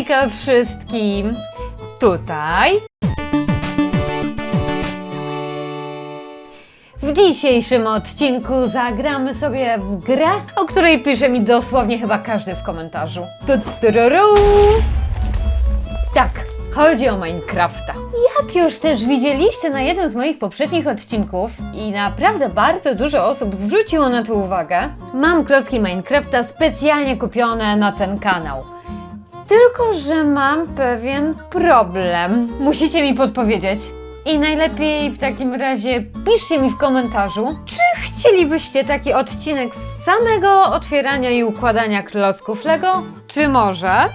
Hejka wszystkim! Tutaj. W dzisiejszym odcinku zagramy sobie w grę, o której pisze mi dosłownie chyba każdy w komentarzu. Tutururu. Tak, chodzi o Minecrafta. Jak już też widzieliście na jednym z moich poprzednich odcinków i naprawdę bardzo dużo osób zwróciło na to uwagę, mam klocki Minecrafta specjalnie kupione na ten kanał. Tylko, że mam pewien problem. Musicie mi podpowiedzieć. I najlepiej w takim razie piszcie mi w komentarzu, czy chcielibyście taki odcinek z samego otwierania i układania klocków Lego, czy może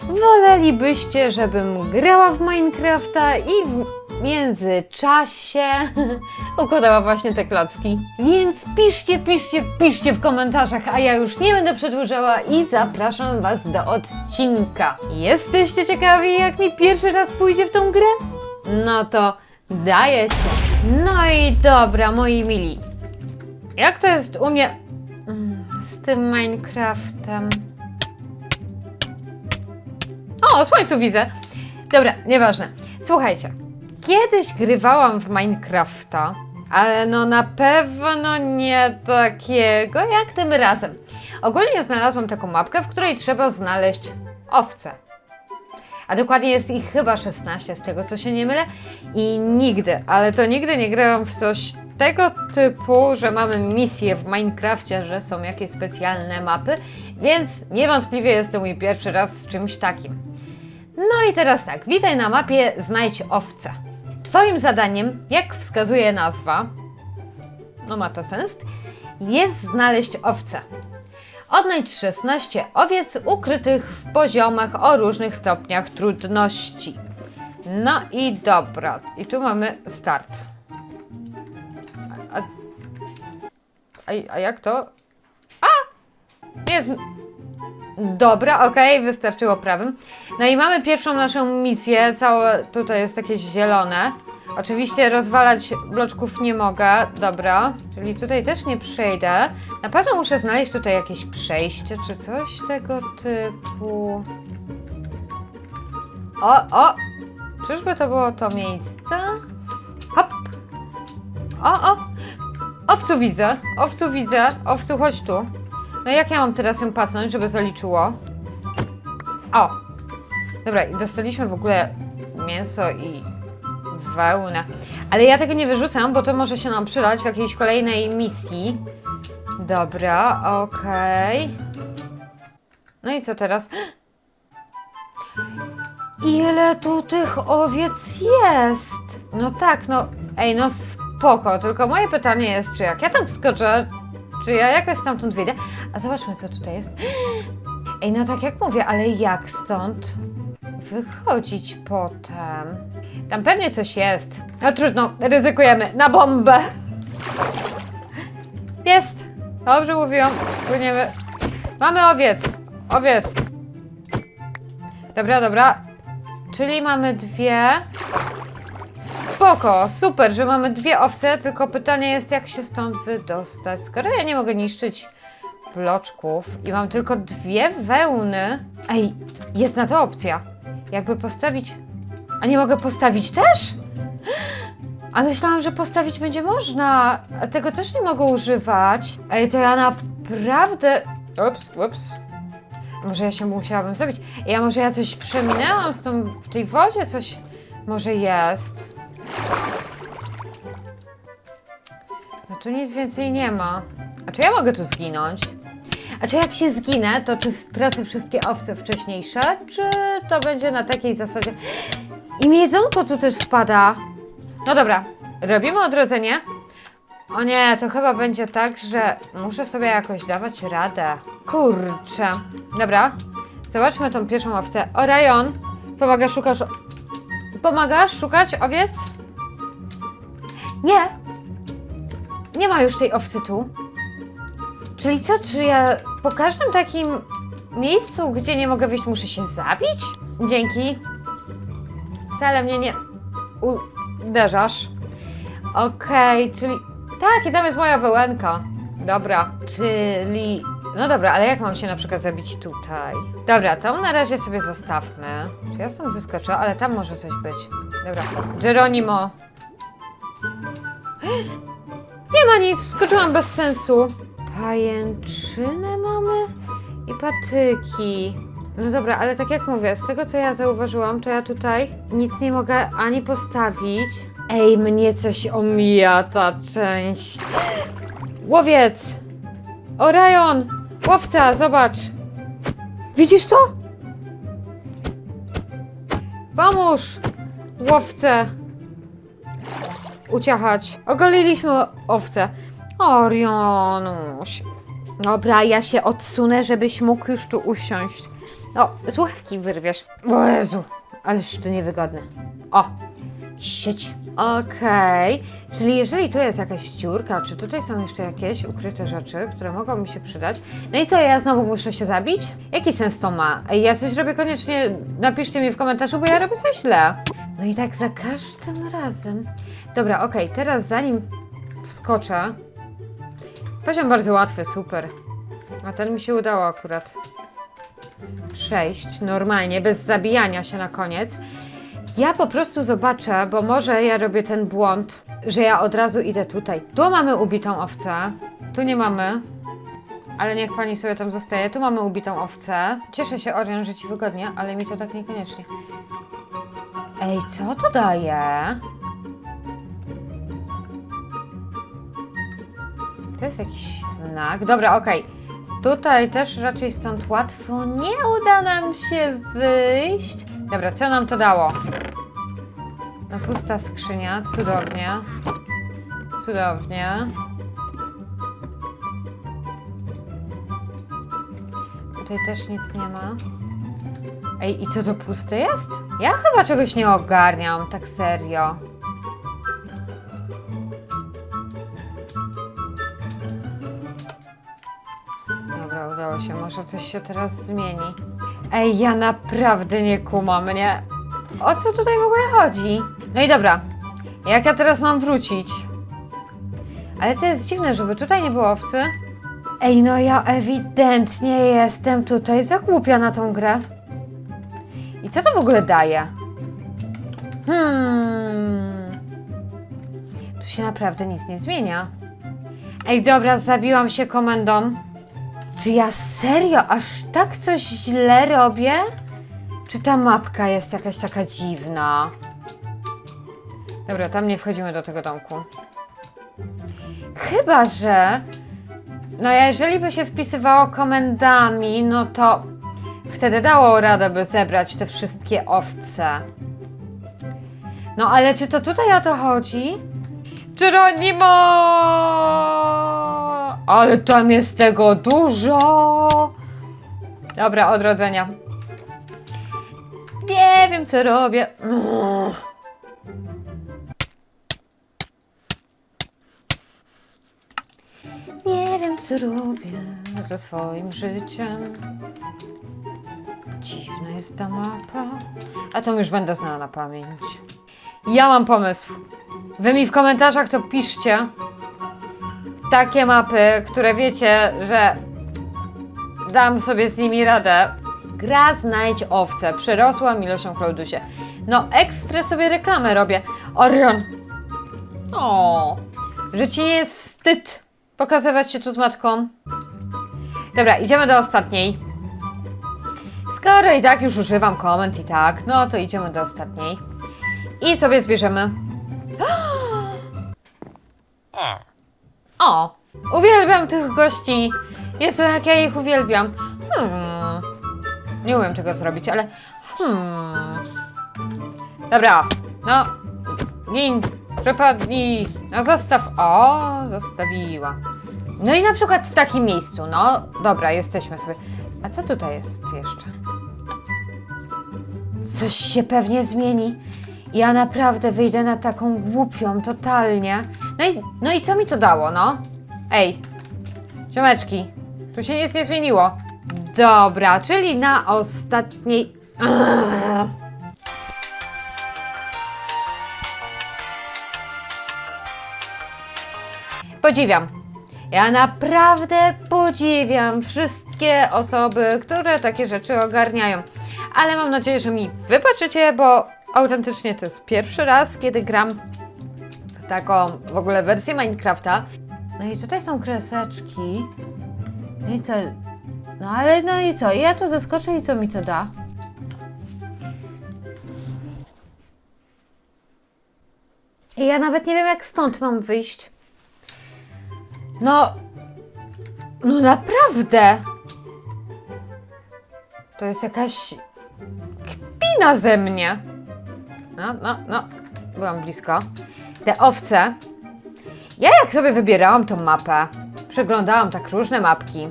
wolelibyście, żebym grała w Minecrafta i w międzyczasie układała właśnie te klocki. Więc piszcie, piszcie, piszcie w komentarzach, a ja już nie będę przedłużała i zapraszam Was do odcinka. Jesteście ciekawi, jak mi pierwszy raz pójdzie w tą grę? No to dajecie. No i dobra, moi mili. Jak to jest u mnie mm, z tym Minecraftem? O, słońcu widzę. Dobra, nieważne. Słuchajcie, kiedyś grywałam w Minecrafta, ale no na pewno nie takiego jak tym razem. Ogólnie znalazłam taką mapkę, w której trzeba znaleźć owce. A dokładnie jest ich chyba 16, z tego co się nie mylę. I nigdy, ale to nigdy nie grałam w coś tego typu, że mamy misje w Minecrafcie, że są jakieś specjalne mapy, więc niewątpliwie jest to mój pierwszy raz z czymś takim. No i teraz tak, witaj na mapie Znajdź owce. Twoim zadaniem, jak wskazuje nazwa, no ma to sens, jest znaleźć owce. Odnajdź 16 owiec ukrytych w poziomach o różnych stopniach trudności. No i dobra, i tu mamy start. A, a, a jak to? A! Jest. Dobra, okej, wystarczyło prawym. No i mamy pierwszą naszą misję, całe tutaj jest takie zielone. Oczywiście rozwalać bloczków nie mogę, dobra. Czyli tutaj też nie przejdę. Na pewno muszę znaleźć tutaj jakieś przejście, czy coś tego typu. O, o! Czyżby to było to miejsce? Hop! O, o! Owcu widzę, owcu widzę, owcu chodź tu. No jak ja mam teraz ją pasnąć, żeby zaliczyło? O! Dobra, dostaliśmy w ogóle mięso i wełnę. Ale ja tego nie wyrzucam, bo to może się nam przydać w jakiejś kolejnej misji. Dobra, okej. No i co teraz? Ile tu tych owiec jest? No tak, no, ej, no spoko, tylko moje pytanie jest, czy jak ja tam wskoczę, czy ja jakoś stamtąd wyjdę? A zobaczmy, co tutaj jest. Ej, no tak jak mówię, ale jak stąd wychodzić potem? Tam pewnie coś jest. No trudno, ryzykujemy. Na bombę! Jest! Dobrze mówiłam. Płyniemy. Mamy owiec. Owiec. Dobra, dobra. Czyli mamy dwie. Spoko, super, że mamy dwie owce, tylko pytanie jest, jak się stąd wydostać. Skoro ja nie mogę niszczyć bloczków i mam tylko dwie wełny. Ej, jest na to opcja. Jakby postawić. A nie mogę postawić też? A myślałam, że postawić będzie można. A tego też nie mogę używać. Ej, to ja naprawdę. Ups, ups. Może ja się musiałabym zrobić. Ja może ja coś przeminęłam z tą w tej wodzie, coś może jest. No tu nic więcej nie ma. A czy ja mogę tu zginąć? A czy jak się zginę, to czy stracę wszystkie owce wcześniejsze, czy to będzie na takiej zasadzie? I mi jedzonko tu też spada. No dobra, robimy odrodzenie. O nie, to chyba będzie tak, że muszę sobie jakoś dawać radę. Kurczę. Dobra, zobaczmy tą pierwszą owcę. O, Rajon, pomagasz, szukasz... Pomagasz szukać owiec? Nie. Nie ma już tej owcy tu. Czyli co, czy ja po każdym takim miejscu, gdzie nie mogę wyjść, muszę się zabić? Dzięki. Wcale mnie nie uderzasz. Okej, czyli... Tak, i tam jest moja wełenka. Dobra, czyli No dobra, ale jak mam się na przykład zabić tutaj? Dobra, to na razie sobie zostawmy. Czy ja stąd wyskoczę? Ale tam może coś być. Dobra. Geronimo. Nie ma nic, wskoczyłam bez sensu. Pajęczynę mamy i patyki. No dobra, ale tak jak mówię, z tego co ja zauważyłam, to ja tutaj nic nie mogę ani postawić. Ej, mnie coś omija ta część. Łowiec! Orion! Łowca, zobacz! Widzisz to? Pomóż! Łowcę! Uciachać. Ogoliliśmy owce. Orionuś. Dobra, ja się odsunę, żebyś mógł już tu usiąść. O, słuchawki wyrwiesz. O Jezu, ależ to niewygodne. O, sieć. Okej, czyli jeżeli tu jest jakaś dziurka, czy tutaj są jeszcze jakieś ukryte rzeczy, które mogą mi się przydać. No i co, ja znowu muszę się zabić? Jaki sens to ma? Ja coś robię koniecznie, napiszcie mi w komentarzu, bo ja robię coś źle. No i tak za każdym razem. Dobra, okej, teraz zanim wskoczę. Poziom bardzo łatwy, super. A ten mi się udało akurat przejść normalnie, bez zabijania się na koniec. Ja po prostu zobaczę, bo może ja robię ten błąd, że ja od razu idę tutaj. Tu mamy ubitą owcę, tu nie mamy, ale niech pani sobie tam zostaje. Tu mamy ubitą owcę. Cieszę się, Orion, że ci wygodnie, ale mi to tak niekoniecznie. Ej, co to daje? To jest jakiś znak. Dobra, okej. Tutaj też raczej stąd łatwo nie uda nam się wyjść. Dobra, co nam to dało? No pusta skrzynia, cudownie. Cudownie. Tutaj też nic nie ma. Ej, i co to puste jest? Ja chyba czegoś nie ogarniam, tak serio. Może coś się teraz zmieni. Ej, ja naprawdę nie kumam, nie? O co tutaj w ogóle chodzi? No i dobra. Jak ja teraz mam wrócić? Ale to jest dziwne, żeby tutaj nie było owcy. Ej, no ja ewidentnie jestem tutaj za głupia na tą grę. I co to w ogóle daje? Hmm. Tu się naprawdę nic nie zmienia. Ej, dobra, zabiłam się komendą. Czy ja serio aż tak coś źle robię? Czy ta mapka jest jakaś taka dziwna? Dobra, tam nie wchodzimy do tego domku. Chyba, że. No, jeżeli by się wpisywało komendami, no to wtedy dało radę, by zebrać te wszystkie owce. No, ale czy to tutaj o to chodzi? Geronimo! Ale tam jest tego dużo! Dobra, odrodzenia. Nie wiem, co robię. Nie wiem, co robię ze swoim życiem. Dziwna jest ta mapa. A to już będę znała na pamięć. Ja mam pomysł. Wy mi w komentarzach to piszcie. Takie mapy, które wiecie, że dam sobie z nimi radę. Gra Znajdź Owce. Przerosłam ilością Klaudusie. No, ekstra sobie reklamę robię. Orion. O, że ci nie jest wstyd pokazywać się tu z matką. Dobra, idziemy do ostatniej. Skoro i tak już używam komend i tak, no to idziemy do ostatniej. I sobie zbierzemy. O! Uwielbiam tych gości! Jezu, jak ja ich uwielbiam. Hmm. Nie umiem tego zrobić, ale... Hmm. Dobra, no. Gin, przepadnij. No zostaw. O, zostawiła. No i na przykład w takim miejscu, no. Dobra, jesteśmy sobie. A co tutaj jest jeszcze? Coś się pewnie zmieni. Ja naprawdę wyjdę na taką głupią, totalnie. No i, no i co mi to dało, no? Ej, ziomeczki, tu się nic nie zmieniło. Dobra, czyli na ostatniej... Podziwiam. Ja naprawdę podziwiam wszystkie osoby, które takie rzeczy ogarniają. Ale mam nadzieję, że mi wybaczycie, bo autentycznie to jest pierwszy raz, kiedy gram taką w ogóle wersję Minecrafta. No i tutaj są kreseczki. No i co? No ale no i co? Ja tu zaskoczę i co mi to da? I ja nawet nie wiem, jak stąd mam wyjść. No. No naprawdę. To jest jakaś kpina ze mnie. No, no, no. Byłam blisko. Te owce. Ja jak sobie wybierałam tą mapę, przeglądałam tak różne mapki.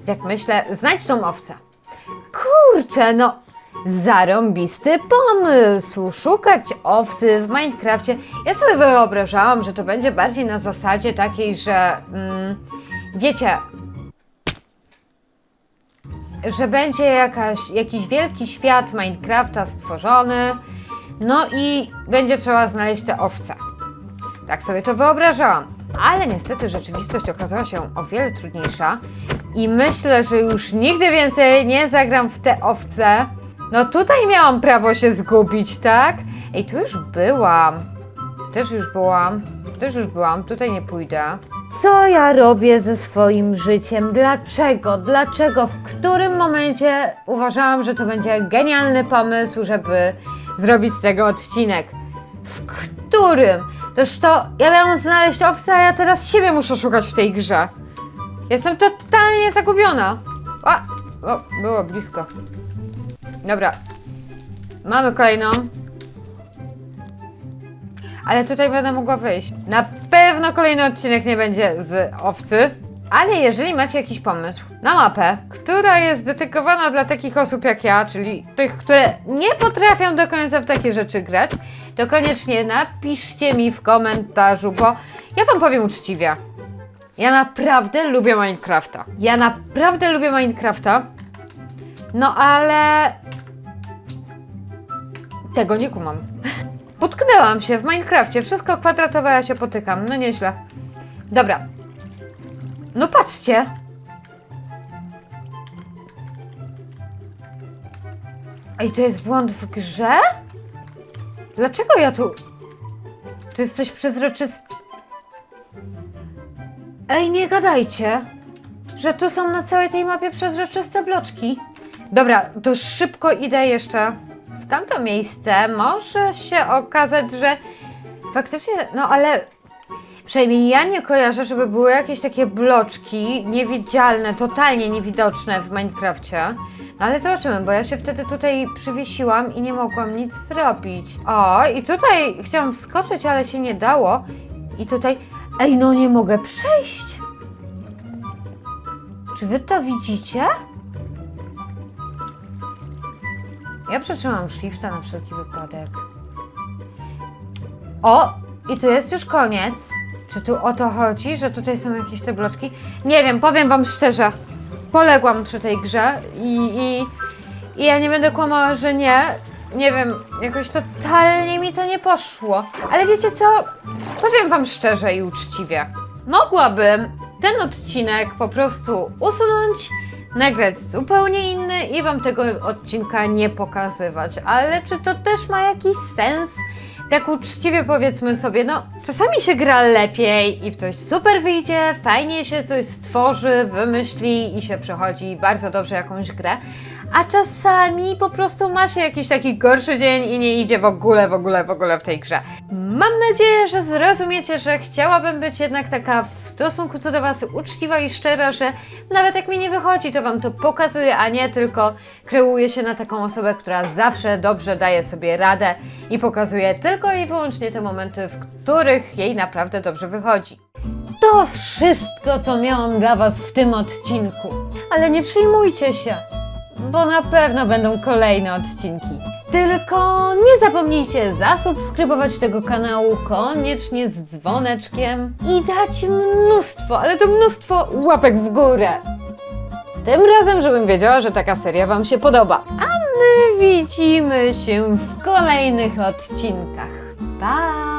I tak myślę, znajdź tą owcę. Kurczę, no zarąbisty pomysł. Szukać owcy w Minecrafcie. Ja sobie wyobrażałam, że to będzie bardziej na zasadzie takiej, że mm, wiecie, że będzie jakaś, jakiś wielki świat Minecrafta stworzony, no i będzie trzeba znaleźć te owce. Tak sobie to wyobrażałam. Ale niestety rzeczywistość okazała się o wiele trudniejsza i myślę, że już nigdy więcej nie zagram w te owce. No tutaj miałam prawo się zgubić, tak? Ej, tu już byłam. Tu też już byłam. Tu też już byłam. Tutaj nie pójdę. Co ja robię ze swoim życiem? Dlaczego? Dlaczego? W którym momencie uważałam, że to będzie genialny pomysł, żeby zrobić z tego odcinek? W którym? Toż to ja miałam znaleźć owce, a ja teraz siebie muszę szukać w tej grze. Jestem totalnie zagubiona. A, o, było blisko. Dobra. Mamy kolejną. Ale tutaj będę mogła wyjść. Na pewno kolejny odcinek nie będzie z owcy. Ale jeżeli macie jakiś pomysł na mapę, która jest dedykowana dla takich osób jak ja, czyli tych, które nie potrafią do końca w takie rzeczy grać, to koniecznie napiszcie mi w komentarzu, bo ja wam powiem uczciwie. Ja naprawdę lubię Minecrafta. Ja naprawdę lubię Minecrafta. No ale tego nie kumam. Potknęłam się w Minecrafcie. Wszystko kwadratowe, ja się potykam. No nieźle. Dobra. No patrzcie. Ej, to jest błąd w grze? Dlaczego ja tu... Tu jest coś przezroczyste. Ej, nie gadajcie, że tu są na całej tej mapie przezroczyste bloczki. Dobra, to szybko idę jeszcze w tamto miejsce. Może się okazać, że faktycznie, no ale przynajmniej ja nie kojarzę, żeby były jakieś takie bloczki niewidzialne, totalnie niewidoczne w Minecrafcie. No ale zobaczymy, bo ja się wtedy tutaj przywiesiłam i nie mogłam nic zrobić. O, i tutaj chciałam wskoczyć, ale się nie dało. I tutaj, ej, no nie mogę przejść. Czy wy to widzicie? Ja przetrzymam shifta na wszelki wypadek. O! I tu jest już koniec. Czy tu o to chodzi, że tutaj są jakieś te bloczki? Nie wiem, powiem wam szczerze. Poległam przy tej grze i, i, i ja nie będę kłamała, że nie. Nie wiem, jakoś totalnie mi to nie poszło. Ale wiecie co? Powiem wam szczerze i uczciwie. Mogłabym ten odcinek po prostu usunąć, nagrać zupełnie inny i wam tego odcinka nie pokazywać. Ale czy to też ma jakiś sens? Tak uczciwie powiedzmy sobie, no czasami się gra lepiej i w coś super wyjdzie, fajnie się coś stworzy, wymyśli i się przechodzi bardzo dobrze jakąś grę, a czasami po prostu ma się jakiś taki gorszy dzień i nie idzie w ogóle, w ogóle, w ogóle w tej grze. Mam nadzieję, że zrozumiecie, że chciałabym być jednak taka w stosunku co do Was uczciwa i szczera, że nawet jak mi nie wychodzi, to Wam to pokazuję, a nie tylko kreuję się na taką osobę, która zawsze dobrze daje sobie radę i pokazuje tylko i wyłącznie te momenty, w których jej naprawdę dobrze wychodzi. To wszystko, co miałam dla Was w tym odcinku. Ale nie przyjmujcie się, bo na pewno będą kolejne odcinki. Tylko nie zapomnijcie zasubskrybować tego kanału koniecznie z dzwoneczkiem i dać mnóstwo, ale to mnóstwo łapek w górę. Tym razem, żebym wiedziała, że taka seria Wam się podoba. A my widzimy się w kolejnych odcinkach. Pa!